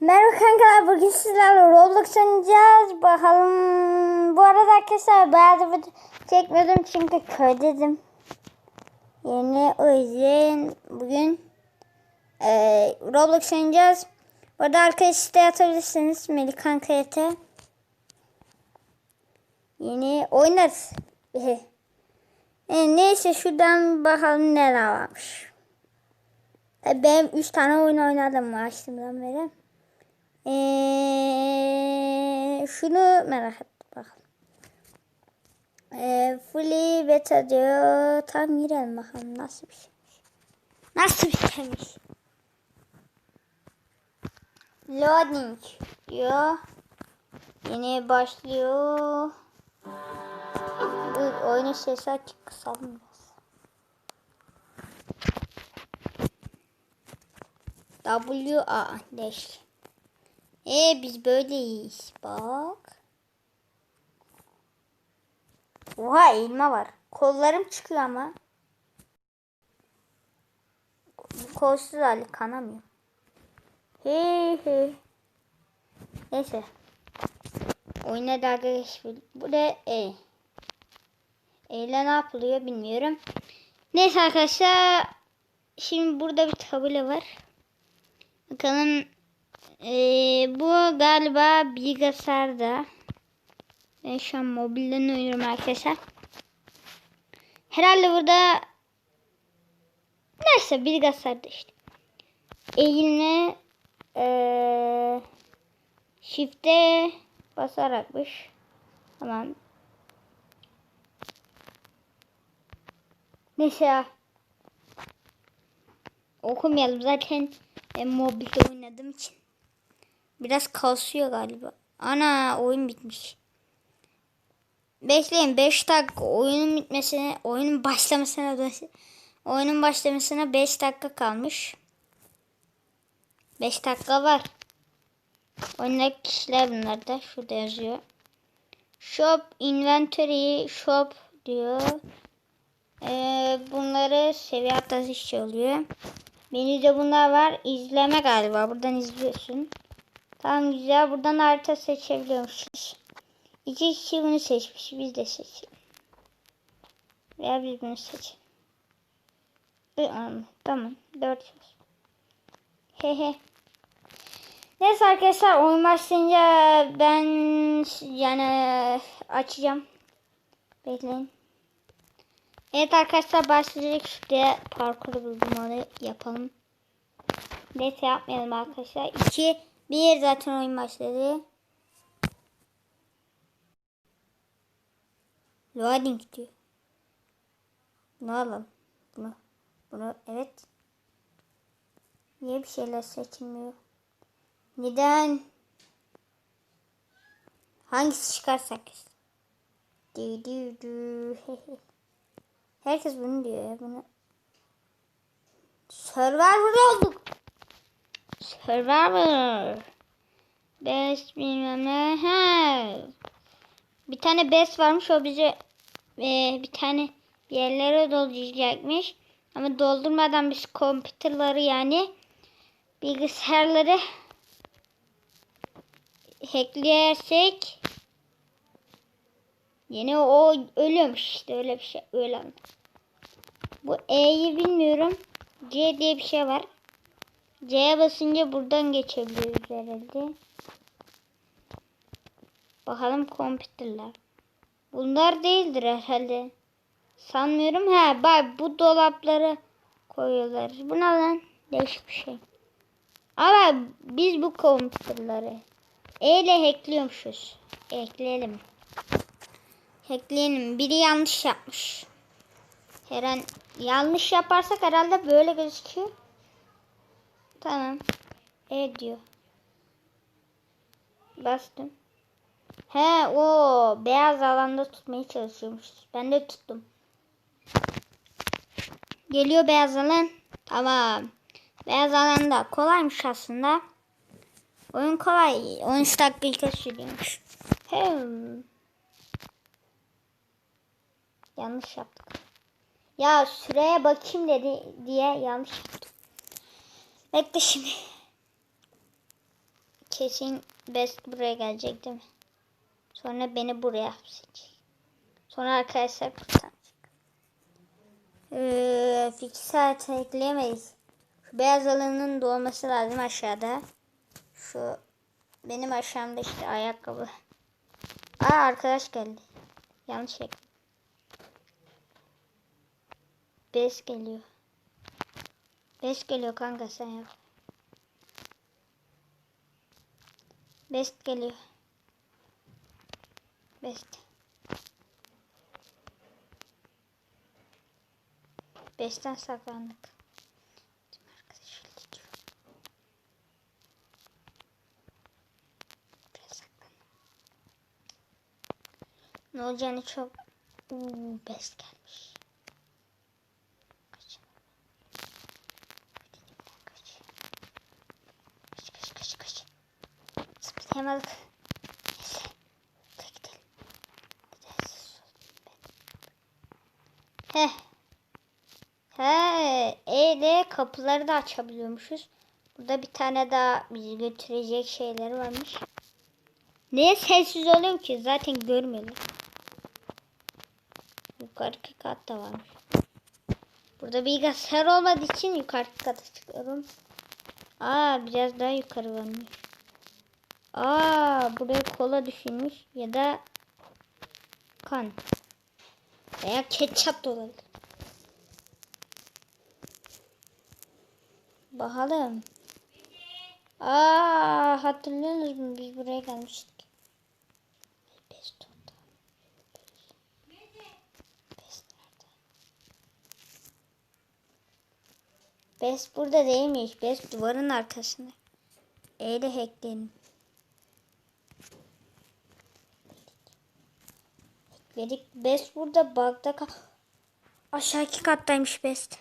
Merhaba kankalar bugün sizlerle Roblox oynayacağız. Bakalım. Bu arada arkadaşlar bayağı video çekmiyordum çünkü köydeydim. Yeni o yüzden bugün e, Roblox oynayacağız. Bu arada arkadaş da atabilirsiniz. Melih kanka yete. Yeni oynarız. e, neyse şuradan bakalım neler varmış. Tabii Ben 3 tane oyun oynadım açtığımdan beri. Ee, şunu merak ettim bakalım. Ee, fully beta diyor. Tam girelim bakalım nasıl bir şeymiş. Nasıl bir şeymiş. Loading diyor. Yeni başlıyor. Bu oyunun sesi açık kısalım biraz. W A dash. E biz böyleyiz bak. Oha elma var. Kollarım çıkıyor ama. Kolsuz hali kanamıyor. He he. Neyse. Oyuna dalga geçmiş. Bu da E. E ile ne yapılıyor bilmiyorum. Neyse arkadaşlar. Şimdi burada bir tabela var. Bakalım ee, bu galiba bilgisayarda. Ben şu an mobilden oynuyorum arkadaşlar. Herhalde burada neyse bilgisayarda işte. Eğilme ee, shift'e basarakmış. Tamam. Neyse ya. Okumayalım zaten ben mobilde oynadığım için. Biraz kasıyor galiba. Ana oyun bitmiş. Bekleyin 5 dakika oyunun bitmesine, oyunun başlamasına oyunun başlamasına 5 dakika kalmış. 5 dakika var. Oyundaki kişiler bunlar da şurada yazıyor. Shop inventory shop diyor. Ee, bunları seviye atlası işi oluyor. Menüde bunlar var. İzleme galiba. Buradan izliyorsun. Tamam güzel. Buradan harita seçebiliyormuşuz. İki kişi bunu seçmiş. Biz de seçelim. Veya biz bunu seçelim. Tamam. Dört söz. Hehe. Neyse arkadaşlar oyun başlayınca ben yani açacağım. Bekleyin. Evet arkadaşlar başlayacak şuraya parkuru buldum onu yapalım. Neyse yapmayalım arkadaşlar. 2 1 zaten oyun başladı. Loading diyor. Bunu alalım. Bunu. Bunu evet. Niye bir şeyler seçilmiyor? Neden? Hangisi çıkarsak? Du du du. Herkes bunu diyor ya bunu. Survivor olduk. Survivor. Best bilmem ne. He. Bir tane best varmış o bize e, bir tane yerlere dolduracakmış. Ama doldurmadan biz kompüterleri yani bilgisayarları hackleyersek yine o ölüyormuş işte öyle bir şey öyle. Bu E'yi bilmiyorum. C diye bir şey var. C'ye basınca buradan geçebiliyoruz herhalde. Bakalım kompüterler. Bunlar değildir herhalde. Sanmıyorum. He bak bu dolapları koyuyorlar. Bu ne lan? Değişik bir şey. Ama biz bu kompüterleri E ile hackliyormuşuz. Ekleyelim. Hackleyelim. Biri yanlış yapmış. Her an yanlış yaparsak herhalde böyle gözüküyor. Tamam. E diyor. Bastım. He o beyaz alanda tutmaya çalışıyormuş. Ben de tuttum. Geliyor beyaz alan. Tamam. Beyaz alanda kolaymış aslında. Oyun kolay. 13 dakika sürüyormuş. Hem. Yanlış yaptık. Ya süreye bakayım dedi diye yanlış yaptım. Bekle şimdi. kesin Best buraya gelecek değil mi? Sonra beni buraya hapsedecek. Sonra arkadaşlar kurtaracak. Ee, iki saat ekleyemeyiz. Şu beyaz alanın dolması lazım aşağıda. Şu benim aşağımda işte ayakkabı. Aa arkadaş geldi. Yanlış şey. Bes geliyor. Bes geliyor kanka sen yap. Best geliyor. Best. Best'ten saklandık. Ne olacağını çok... Uuu Best gelmiş. Sus. Heh. He, E'de kapıları da açabiliyormuşuz. Burada bir tane daha bizi götürecek şeyler varmış. Niye sessiz oluyorum ki? Zaten görmüyorlar. Yukarıki katta varmış. Burada bilgisayar olmadığı için yukarı kata çıkıyorum. Aa biraz daha yukarı varmış. Aa buraya kola düşünmüş ya da kan veya ketçap da. Bakalım. Aa hatırlıyorsunuz mu biz buraya gelmiştik. Nerede? Best burada değilmiş. Best duvarın arkasında. Eyle hackleyelim. Vedik Best burada bug'da kal. Aşağıki kattaymış Best.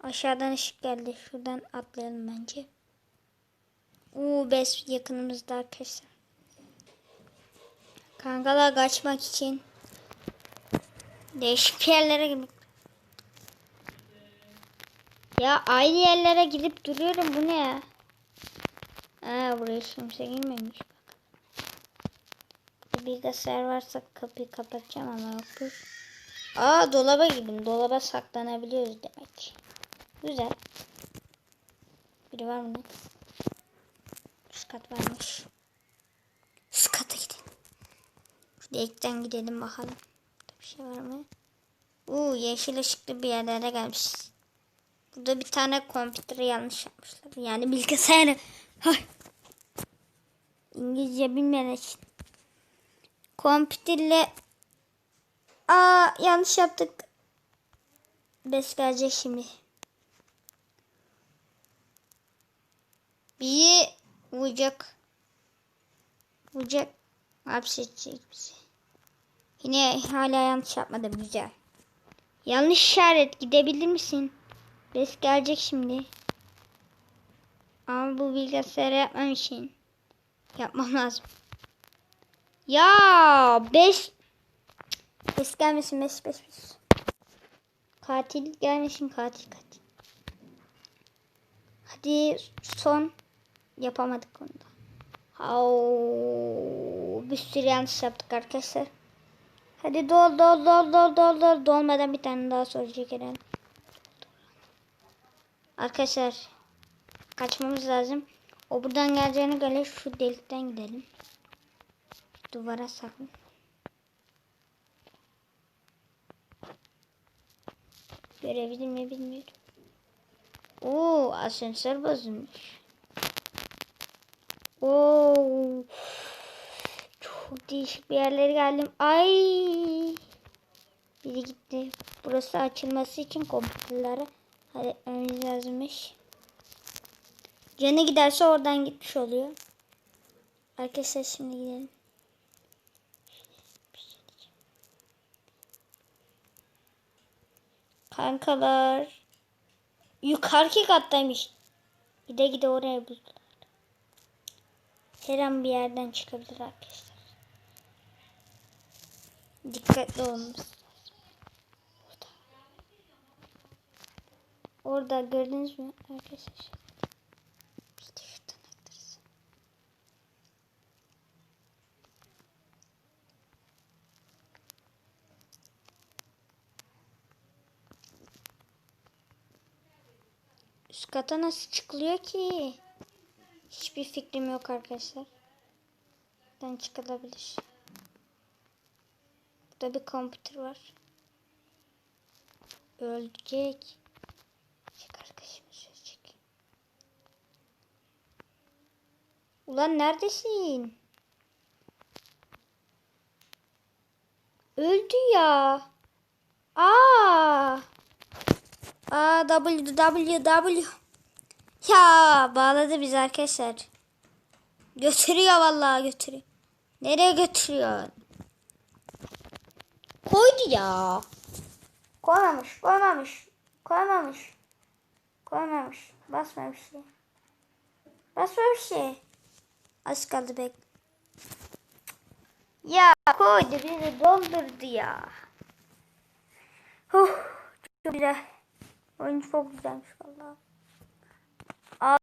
Aşağıdan ışık geldi. Şuradan atlayalım bence. Uuu Best yakınımızda arkadaşlar. Kankalar kaçmak için değişik yerlere gidip ya aynı yerlere gidip duruyorum bu ne ya? Aa buraya kimse girmemiş bilgisayar varsa kapıyı kapatacağım ama yoktur. Aa dolaba girdim. Dolaba saklanabiliyoruz demek. Güzel. Biri var mı? Üst kat varmış. Üst kata gidelim. Şu delikten gidelim bakalım. Bir şey var mı? Uuu yeşil ışıklı bir yerlere gelmişiz. Burada bir tane kompüteri yanlış yapmışlar. Yani bilgisayarı. Hay. İngilizce bilmeyen için. Kompütürle Aa yanlış yaptık. Bes gelecek şimdi. Bir vuracak. Vuracak. Hapsedecek bizi. Yine hala yanlış yapmadım güzel. Yanlış işaret gidebilir misin? Bes gelecek şimdi. Ama bu bilgisayarı yapmam için yapmam lazım. Ya beş Bes gelmesin bes bes bes. Katil gelmesin katil katil. Hadi son yapamadık onu da. Au, bir sürü yanlış yaptık arkadaşlar. Hadi dol dol dol dol dol dol dolmadan bir tane daha soru çekelim. Arkadaşlar kaçmamız lazım. O buradan geleceğine göre şu delikten gidelim. Duvara sakın. Görebilir mi bilmiyorum. Oo asansör bozulmuş. Oo çok değişik bir yerlere geldim. Ay biri gitti. Burası açılması için kompüterlere halletmemiz lazımmış. Canı giderse oradan gitmiş oluyor. Arkadaşlar şimdi gidelim. Kankalar. Yukarıki kattaymış. Gide gide oraya buldular. Her an bir yerden çıkabilir arkadaşlar. Dikkatli olmamız. Orada. Orada gördünüz mü arkadaşlar? İşte şuradan aktarız. Üst kata nasıl çıkılıyor ki? Hiçbir fikrim yok arkadaşlar. Buradan çıkılabilir. Burada bir kompütür var. Ölecek. Çık arkadaşımız ölecek. Ulan neredesin? Öldü ya. Aa. Aa W W W. Ya bağladı biz arkadaşlar. Götürüyor vallahi götürüyor. Nereye götürüyor? Koydu ya. Koymamış, koymamış, koymamış. Koymamış, basmamış şey. Basmamış şey. Az kaldı bek. Ya koydu bizi doldurdu ya. Huh, çok güzel. Oyun çok güzelmiş vallahi.